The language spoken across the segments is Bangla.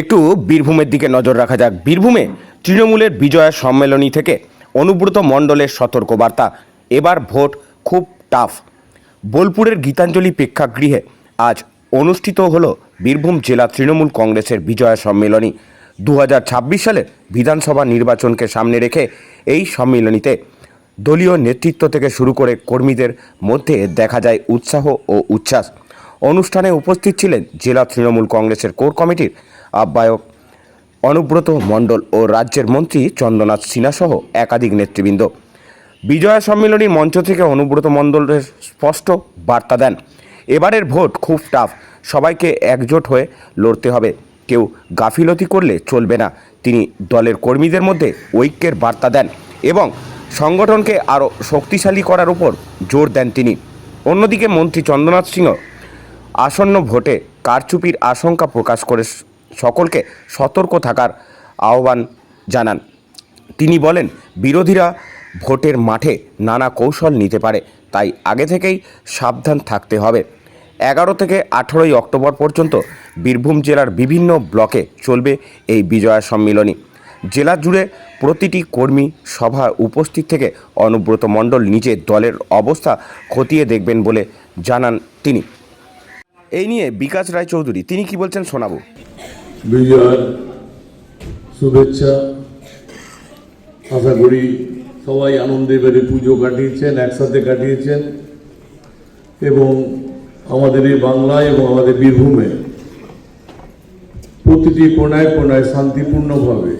একটু বীরভূমের দিকে নজর রাখা যাক। বীরভূমে তৃণমূলের বিজয়া সম্মেলনী থেকে অনুব্রত মণ্ডলের সতর্কবার্তা। এবার ভোট খুব টাফ বোলপুরের গীতাঞ্জলি প্রেক্ষাগৃহে আজ অনুষ্ঠিত হলো বীরভূম জেলা তৃণমূল কংগ্রেসের বিজয়া সম্মেলনী। দু সালের বিধানসভা নির্বাচনকে সামনে রেখে এই সম্মেলনীতে দলীয় নেতৃত্ব থেকে শুরু করে কর্মীদের মধ্যে দেখা যায় উৎসাহ ও উচ্ছ্বাস। অনুষ্ঠানে উপস্থিত ছিলেন জেলা তৃণমূল কংগ্রেসের কোর কমিটির আহ্বায়ক অনুব্রত মণ্ডল ও রাজ্যের মন্ত্রী চন্দ্রনাথ সিনহা সহ একাধিক নেতৃবৃন্দ। বিজয়া সম্মেলনীর মঞ্চ থেকে অনুব্রত মণ্ডলের স্পষ্ট বার্তা দেন, এবারের ভোট খুব টাফ সবাইকে একজোট হয়ে লড়তে হবে, কেউ গাফিলতি করলে চলবে না। তিনি দলের কর্মীদের মধ্যে ঐক্যের বার্তা দেন এবং সংগঠনকে আরও শক্তিশালী করার উপর জোর দেন তিনি। অন্যদিকে মন্ত্রী চন্দ্রনাথ সিংহ আসন্ন ভোটে কারচুপির আশঙ্কা প্রকাশ করে সকলকে সতর্ক থাকার আহ্বান জানান। তিনি বলেন, বিরোধীরা ভোটের মাঠে নানা কৌশল নিতে পারে, তাই আগে থেকেই সাবধান থাকতে হবে। এগারো থেকে আঠেরোই অক্টোবর পর্যন্ত বীরভূম জেলার বিভিন্ন ব্লকে চলবে এই বিজয়া সম্মিলনী। জেলা জুড়ে প্রতিটি কর্মী সভা উপস্থিত থেকে অনুব্রত মণ্ডল নিজের দলের অবস্থা খতিয়ে দেখবেন বলে জানান তিনি। এই নিয়ে বিকাশ রায়চৌধুরী, তিনি কি বলছেন শোনাবো? বিজয়ার শুভেচ্ছা। আশা করি সবাই আনন্দে বেড়ে পুজো কাটিয়েছেন, একসাথে কাটিয়েছেন। এবং আমাদের এই বাংলায় এবং আমাদের বীরভূমে প্রতিটি কোনায় কোনায় শান্তিপূর্ণভাবে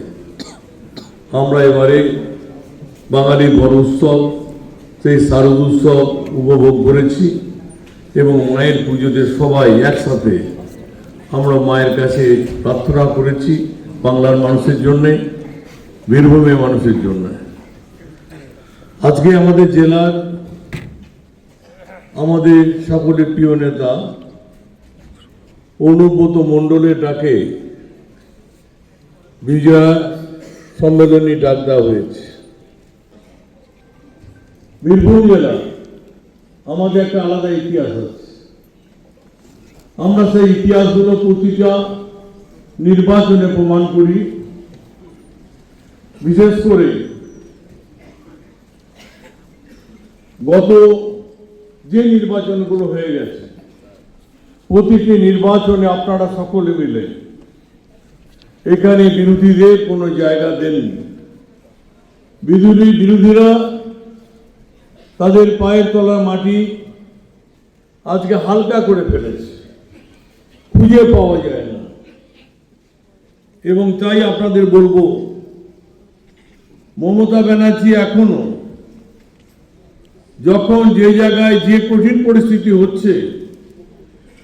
আমরা এবারে বাঙালির বড় উৎসব, সেই শারদ উৎসব উপভোগ করেছি এবং মায়ের পুজোতে সবাই একসাথে আমরা মায়ের কাছে প্রার্থনা করেছি বাংলার মানুষের জন্যে বীরভূমের মানুষের জন্য। আজকে আমাদের জেলার আমাদের সকলের প্রিয় নেতা অনুব্রত মণ্ডলের ডাকে বিজয়া সম্মেলনী ডাক দেওয়া হয়েছে। বীরভূম জেলা আমাদের একটা আলাদা ইতিহাস আছে। আমরা সেই ইতিহাসগুলো প্রতিটা নির্বাচনে প্রমাণ করি। বিশেষ করে গত যে নির্বাচনগুলো হয়ে গেছে, প্রতিটি নির্বাচনে আপনারা সকলে মিলে এখানে বিরোধীদের কোনো জায়গা দেননি। বিরোধী বিরোধীরা তাদের পায়ের তলার মাটি আজকে হালকা করে ফেলেছে। খুঁজে পাওয়া যায় না। এবং তাই আপনাদের বলব, মমতা ব্যানার্জি এখনও যখন যে জায়গায় যে কঠিন পরিস্থিতি হচ্ছে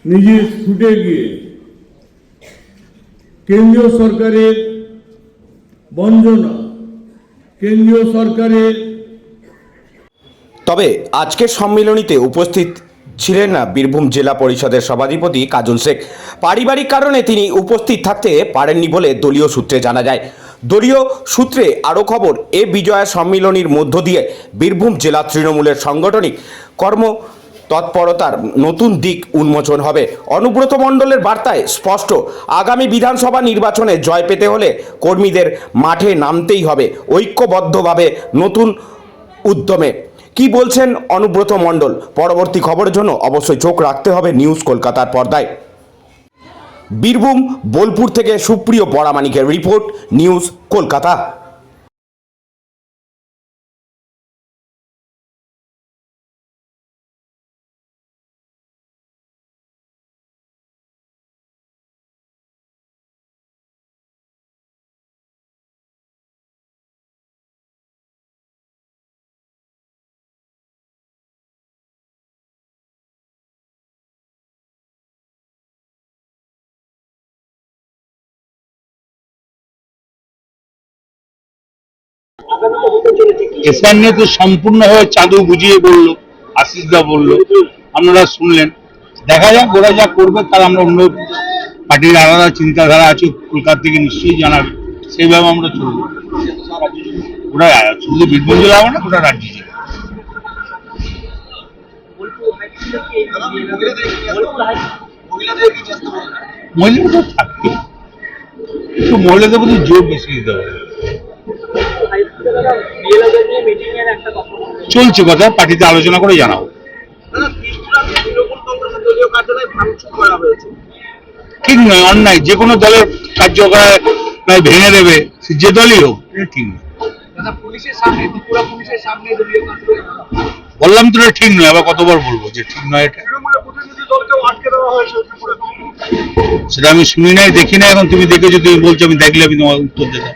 নিজে ছুটে গিয়ে কেন্দ্রীয় সরকারের বঞ্চনা কেন্দ্রীয় সরকারের তবে আজকের সম্মিলনীতে উপস্থিত ছিলেন না বীরভূম জেলা পরিষদের সভাধিপতি কাজল শেখ। পারিবারিক কারণে তিনি উপস্থিত থাকতে পারেননি বলে দলীয় সূত্রে জানা যায়। দলীয় সূত্রে আরও খবর, এ বিজয়া সম্মিলনীর মধ্য দিয়ে বীরভূম জেলা তৃণমূলের সাংগঠনিক কর্ম তৎপরতার নতুন দিক উন্মোচন হবে। অনুব্রত মণ্ডলের বার্তায় স্পষ্ট, আগামী বিধানসভা নির্বাচনে জয় পেতে হলে কর্মীদের মাঠে নামতেই হবে। ঐক্যবদ্ধভাবে নতুন উদ্যমে কি বলছেন অনুব্রত মণ্ডল? পরবর্তী খবরের জন্য অবশ্যই চোখ রাখতে হবে নিউজ কলকাতার পর্দায়। বীরভূম, বোলপুর থেকে সুপ্রিয় পরামানিকের রিপোর্ট, নিউজ কলকাতা। এসআর নিয়ে তো সম্পূর্ণভাবে চাঁদু বুঝিয়ে বলল আশিস দা বলল। আপনারা শুনলেন। দেখা যাক, ওরা যা করবে, তার আমরা অন্য পার্টির আলাদা চিন্তাধারা আছে, কলকাতা থেকে নিশ্চয়ই জানাবে। সেইভাবে আমরা চলবো। ওরা শুধু বীরভূম জেলা হবে না ওটা রাজ্য জেলা মহিলাদের মহিলাদের প্রতি জোর বেশি দিতে হবে। চলছে কথা পার্টিতে আলোচনা করে জানাব। ঠিক নয় অন্যায়। যে কোনো দলের কার্যকলাপ প্রায় ভেঙে দেবে। সে যে দলই হোক এটা ঠিক নয়। বললাম তো এটা ঠিক নয় আবার কতবার বলব যে ঠিক নয় এটা? সেটা আমি শুনি নাই দেখি না এখন তুমি দেখেছ তুমি বলছো আমি দেখলে আমি তোমার উত্তর দিতাম